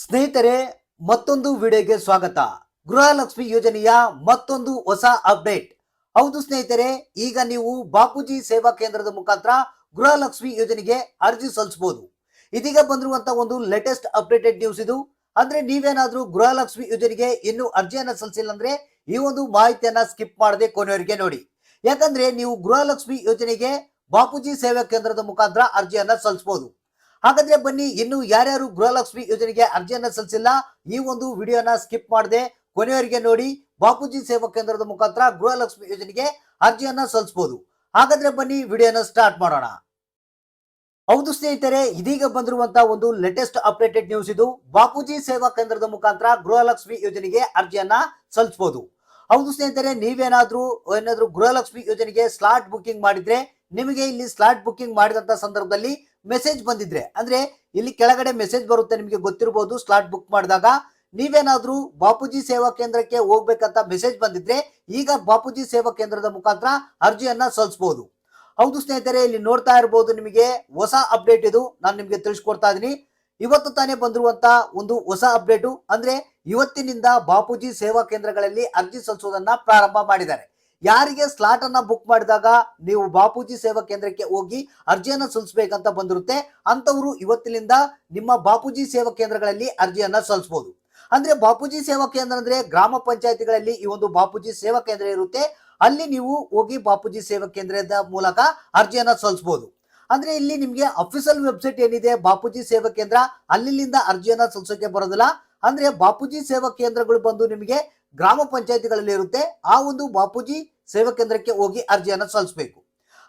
ಸ್ನೇಹಿತರೆ, ಮತ್ತೊಂದು ವಿಡಿಯೋಗೆ ಸ್ವಾಗತ. ಗೃಹಲಕ್ಷ್ಮಿ ಯೋಜನೆಯ ಮತ್ತೊಂದು ಹೊಸ ಅಪ್ಡೇಟ್. ಹೌದು ಸ್ನೇಹಿತರೆ, ಈಗ ನೀವು ಬಾಪೂಜಿ ಸೇವಾ ಕೇಂದ್ರದ ಮುಖಾಂತರ ಗೃಹಲಕ್ಷ್ಮಿ ಯೋಜನೆಗೆ ಅರ್ಜಿ ಸಲ್ಲಿಸಬಹುದು. ಇದೀಗ ಬಂದಿರುವಂತ ಒಂದು ಲೇಟೆಸ್ಟ್ ಅಪ್ಡೇಟೆಡ್ ನ್ಯೂಸ್ ಇದು. ಅಂದ್ರೆ ನೀವೇನಾದ್ರೂ ಗೃಹಲಕ್ಷ್ಮಿ ಯೋಜನೆಗೆ ಇನ್ನು ಅರ್ಜಿಯನ್ನ ಸಲ್ಲಿಸಿಲ್ಲ ಅಂದ್ರೆ ಈ ಒಂದು ಮಾಹಿತಿಯನ್ನ ಸ್ಕಿಪ್ ಮಾಡದೆ ಕೊನೆಯವರಿಗೆ ನೋಡಿ. ಯಾಕಂದ್ರೆ ನೀವು ಗೃಹಲಕ್ಷ್ಮಿ ಯೋಜನೆಗೆ ಬಾಪೂಜಿ ಸೇವಾ ಕೇಂದ್ರದ ಮುಖಾಂತರ ಅರ್ಜಿಯನ್ನ ಸಲ್ಲಿಸಬಹುದು. ಹಾಗಾದ್ರೆ ಬನ್ನಿ, ಇನ್ನು ಯಾರ್ಯಾರು ಗೃಹಲಕ್ಷ್ಮಿ ಯೋಜನೆಗೆ ಅರ್ಜಿಯನ್ನ ಸಲ್ಲಿಸಿಲ್ಲ, ಈ ಒಂದು ವಿಡಿಯೋನ ಸ್ಕಿಪ್ ಮಾಡದೆ, ಕೊನೆಯವರಿಗೆ ನೋಡಿ, ಬಾಪೂಜಿ ಸೇವಾ ಕೇಂದ್ರದ ಮುಖಾಂತರ ಗೃಹಲಕ್ಷ್ಮಿ ಯೋಜನೆಗೆ ಅರ್ಜಿಯನ್ನ ಸಲ್ಲಿಸಬಹುದು ಹಾಗಾದ್ರೆ ಬನ್ನಿ, ವಿಡಿಯೋನ ಸ್ಟಾರ್ಟ್ ಮಾಡೋಣ. ಹೌದು ಸ್ನೇಹಿತರೆ, ಇದೀಗ ಬಂದಿರುವಂತಹ ಒಂದು ಲೇಟೆಸ್ಟ್ ಅಪ್ಡೇಟೆಡ್ ನ್ಯೂಸ್ ಇದು. ಬಾಪೂಜಿ ಸೇವಾ ಕೇಂದ್ರದ ಮುಖಾಂತರ ಗೃಹಲಕ್ಷ್ಮಿ ಯೋಜನೆಗೆ ಅರ್ಜಿಯನ್ನ ಸಲ್ಲಿಸಬಹುದು ಹೌದು ಸ್ನೇಹಿತರೆ, ನೀವೇನಾದ್ರೂ, ಏನಾದ್ರೂ ಗೃಹಲಕ್ಷ್ಮಿ ಯೋಜನೆಗೆ ಸ್ಲಾಟ್ ಬುಕ್ಕಿಂಗ್ ಮಾಡಿದ್ರೆ, ನಿಮಗೆ ಇಲ್ಲಿ ಸ್ಲಾಟ್ ಬುಕ್ಕಿಂಗ್ ಮಾಡಿದಂತ ಸಂದರ್ಭದಲ್ಲಿ ಮೆಸೇಜ್ ಬಂದಿದ್ರೆ, ಅಂದ್ರೆ ಇಲ್ಲಿ ಕೆಳಗಡೆ ಮೆಸೇಜ್ ಬರುತ್ತೆ, ನಿಮಗೆ ಗೊತ್ತಿರಬಹುದು ಸ್ಲಾಟ್ ಬುಕ್ ಮಾಡಿದಾಗ. ನೀವೇನಾದ್ರೂ ಬಾಪೂಜಿ ಸೇವಾ ಕೇಂದ್ರಕ್ಕೆ ಹೋಗ್ಬೇಕಂತ ಮೆಸೇಜ್ ಬಂದಿದ್ರೆ, ಈಗ ಬಾಪೂಜಿ ಸೇವಾ ಕೇಂದ್ರದ ಮುಖಾಂತರ ಅರ್ಜಿಯನ್ನ ಸಲ್ಲಿಸಬಹುದು ಹೌದು ಸ್ನೇಹಿತರೆ, ಇಲ್ಲಿ ನೋಡ್ತಾ ಇರಬಹುದು ನಿಮಗೆ ಹೊಸ ಅಪ್ಡೇಟ್ ಇದು. ನಾನು ನಿಮಗೆ ತಿಳಿಸ್ಕೊಡ್ತಾ ಇದೀನಿ. ಇವತ್ತು ತಾನೇ ಬಂದಿರುವಂತ ಒಂದು ಹೊಸ ಅಪ್ಡೇಟು. ಅಂದ್ರೆ ಇವತ್ತಿನಿಂದ ಬಾಪೂಜಿ ಸೇವಾ ಕೇಂದ್ರಗಳಲ್ಲಿ ಅರ್ಜಿ ಸಲ್ಲಿಸುವುದನ್ನ ಪ್ರಾರಂಭ ಮಾಡಿದ್ದಾರೆ. ಯಾರಿಗೆ ಸ್ಲಾಟ್ ಅನ್ನ ಬುಕ್ ಮಾಡಿದಾಗ ನೀವು ಬಾಪೂಜಿ ಸೇವಾ ಕೇಂದ್ರಕ್ಕೆ ಹೋಗಿ ಅರ್ಜಿಯನ್ನ ಸಲ್ಲಿಸಬೇಕಂತ ಬಂದಿರುತ್ತೆ ಅಂತವರು ಇವತ್ತಿನಿಂದ ನಿಮ್ಮ ಬಾಪೂಜಿ ಸೇವಾ ಕೇಂದ್ರಗಳಲ್ಲಿ ಅರ್ಜಿಯನ್ನ ಸಲ್ಲಿಸಬಹುದು ಅಂದ್ರೆ ಬಾಪೂಜಿ ಸೇವಾ ಕೇಂದ್ರ ಅಂದ್ರೆ ಗ್ರಾಮ ಪಂಚಾಯತಿಗಳಲ್ಲಿ ಈ ಒಂದು ಬಾಪೂಜಿ ಸೇವಾ ಕೇಂದ್ರ ಇರುತ್ತೆ, ಅಲ್ಲಿ ನೀವು ಹೋಗಿ ಬಾಪೂಜಿ ಸೇವಾ ಕೇಂದ್ರದ ಮೂಲಕ ಅರ್ಜಿಯನ್ನ ಸಲ್ಲಿಸಬಹುದು ಅಂದ್ರೆ ಇಲ್ಲಿ ನಿಮ್ಗೆ ಅಫಿಷಿಯಲ್ ವೆಬ್ಸೈಟ್ ಏನಿದೆ? ಬಾಪೂಜಿ ಸೇವಾ ಕೇಂದ್ರ. ಅಲ್ಲಿಂದ ಅರ್ಜಿಯನ್ನ ಸಲ್ಲಿಸೋಕೆ ಬರೋದಿಲ್ಲ. ಅಂದ್ರೆ ಬಾಪೂಜಿ ಸೇವಾ ಕೇಂದ್ರಗಳು ಬಂದು ನಿಮಗೆ ಗ್ರಾಮ ಪಂಚಾಯತಿಗಳಲ್ಲಿ ಇರುತ್ತೆ. ಆ ಒಂದು ಬಾಪೂಜಿ ಸೇವಾ ಕೇಂದ್ರಕ್ಕೆ ಹೋಗಿ ಅರ್ಜಿಯನ್ನ ಸಲ್ಲಿಸಬೇಕು.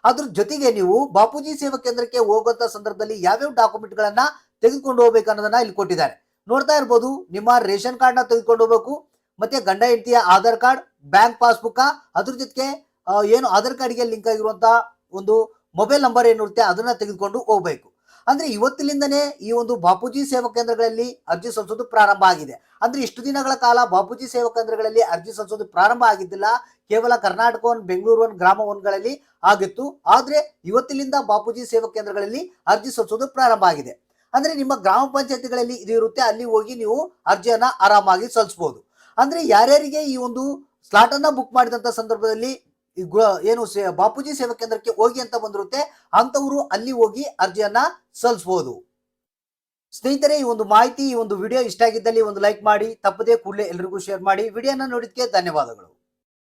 ಅದ್ರ ಜೊತೆಗೆ ನೀವು ಬಾಪೂಜಿ ಸೇವಾ ಕೇಂದ್ರಕ್ಕೆ ಹೋಗುವಂತ ಸಂದರ್ಭದಲ್ಲಿ ಯಾವ್ಯಾವ ಡಾಕ್ಯುಮೆಂಟ್ ಗಳನ್ನ ತೆಗೆದುಕೊಂಡು ಹೋಗ್ಬೇಕು ಅನ್ನೋದನ್ನ ಇಲ್ಲಿ ಕೊಟ್ಟಿದ್ದಾರೆ. ನೋಡ್ತಾ ಇರ್ಬೋದು, ನಿಮ್ಮ ರೇಷನ್ ಕಾರ್ಡ್ನ ತೆಗೆದುಕೊಂಡು ಹೋಗ್ಬೇಕು, ಮತ್ತೆ ಗಂಡ ಹೆಂಡತಿಯ ಆಧಾರ್ ಕಾರ್ಡ್, ಬ್ಯಾಂಕ್ ಪಾಸ್ಬುಕ್ ಅದ್ರ ಜೊತೆಗೆ ಏನು ಆಧಾರ್ ಕಾರ್ಡ್ಗೆ ಲಿಂಕ್ ಆಗಿರುವಂತ ಒಂದು ಮೊಬೈಲ್ ನಂಬರ್ ಏನಿರುತ್ತೆ ಅದನ್ನ ತೆಗೆದುಕೊಂಡು ಹೋಗ್ಬೇಕು. ಅಂದ್ರೆ ಇವತ್ತಿನಿಂದನೇ ಈ ಒಂದು ಬಾಪೂಜಿ ಸೇವಾ ಕೇಂದ್ರಗಳಲ್ಲಿ ಅರ್ಜಿ ಸಲ್ಲಿಸೋದು ಪ್ರಾರಂಭ ಆಗಿದೆ. ಅಂದ್ರೆ ಇಷ್ಟು ದಿನಗಳ ಕಾಲ ಬಾಪೂಜಿ ಸೇವಾ ಕೇಂದ್ರಗಳಲ್ಲಿ ಅರ್ಜಿ ಸಲ್ಲಿಸೋದು ಪ್ರಾರಂಭ ಆಗಿದ್ದಿಲ್ಲ. ಕೇವಲ ಕರ್ನಾಟಕ ಒನ್, ಬೆಂಗಳೂರು ಒನ್, ಗ್ರಾಮ ಒನ್ಗಳಲ್ಲಿ ಆಗಿತ್ತು. ಆದ್ರೆ ಇವತ್ತಿನಿಂದ ಬಾಪೂಜಿ ಸೇವಾ ಕೇಂದ್ರಗಳಲ್ಲಿ ಅರ್ಜಿ ಸಲ್ಲಿಸೋದು ಪ್ರಾರಂಭ ಆಗಿದೆ. ಅಂದ್ರೆ ನಿಮ್ಮ ಗ್ರಾಮ ಪಂಚಾಯತಿಗಳಲ್ಲಿ ಇದು ಇರುತ್ತೆ, ಅಲ್ಲಿ ಹೋಗಿ ನೀವು ಅರ್ಜಿಯನ್ನ ಆರಾಮಾಗಿ ಸಲ್ಲಿಸಬಹುದು. ಅಂದ್ರೆ ಯಾರ್ಯಾರಿಗೆ ಈ ಒಂದು ಸ್ಲಾಟ್ ಅನ್ನ ಬುಕ್ ಮಾಡಿದಂತ ಸಂದರ್ಭದಲ್ಲಿ ಏನು ಬಾಪೂಜಿ ಸೇವಾ ಕೇಂದ್ರಕ್ಕೆ ಹೋಗಿ ಅಂತ ಬಂದಿರುತ್ತೆ ಅಂತವರು ಅಲ್ಲಿ ಹೋಗಿ ಅರ್ಜಿಯನ್ನ ಸಲ್ಲಿಸಬಹುದು ಸ್ನೇಹಿತರೆ, ಈ ಒಂದು ಮಾಹಿತಿ, ಈ ಒಂದು ವಿಡಿಯೋ ಇಷ್ಟ ಆಗಿದ್ದಲ್ಲಿ ಒಂದು ಲೈಕ್ ಮಾಡಿ, ತಪ್ಪದೇ ಕೂಡಲೇ ಎಲ್ರಿಗೂ ಶೇರ್ ಮಾಡಿ. ವಿಡಿಯೋನ ನೋಡಿದ್ಕೆ ಧನ್ಯವಾದಗಳು.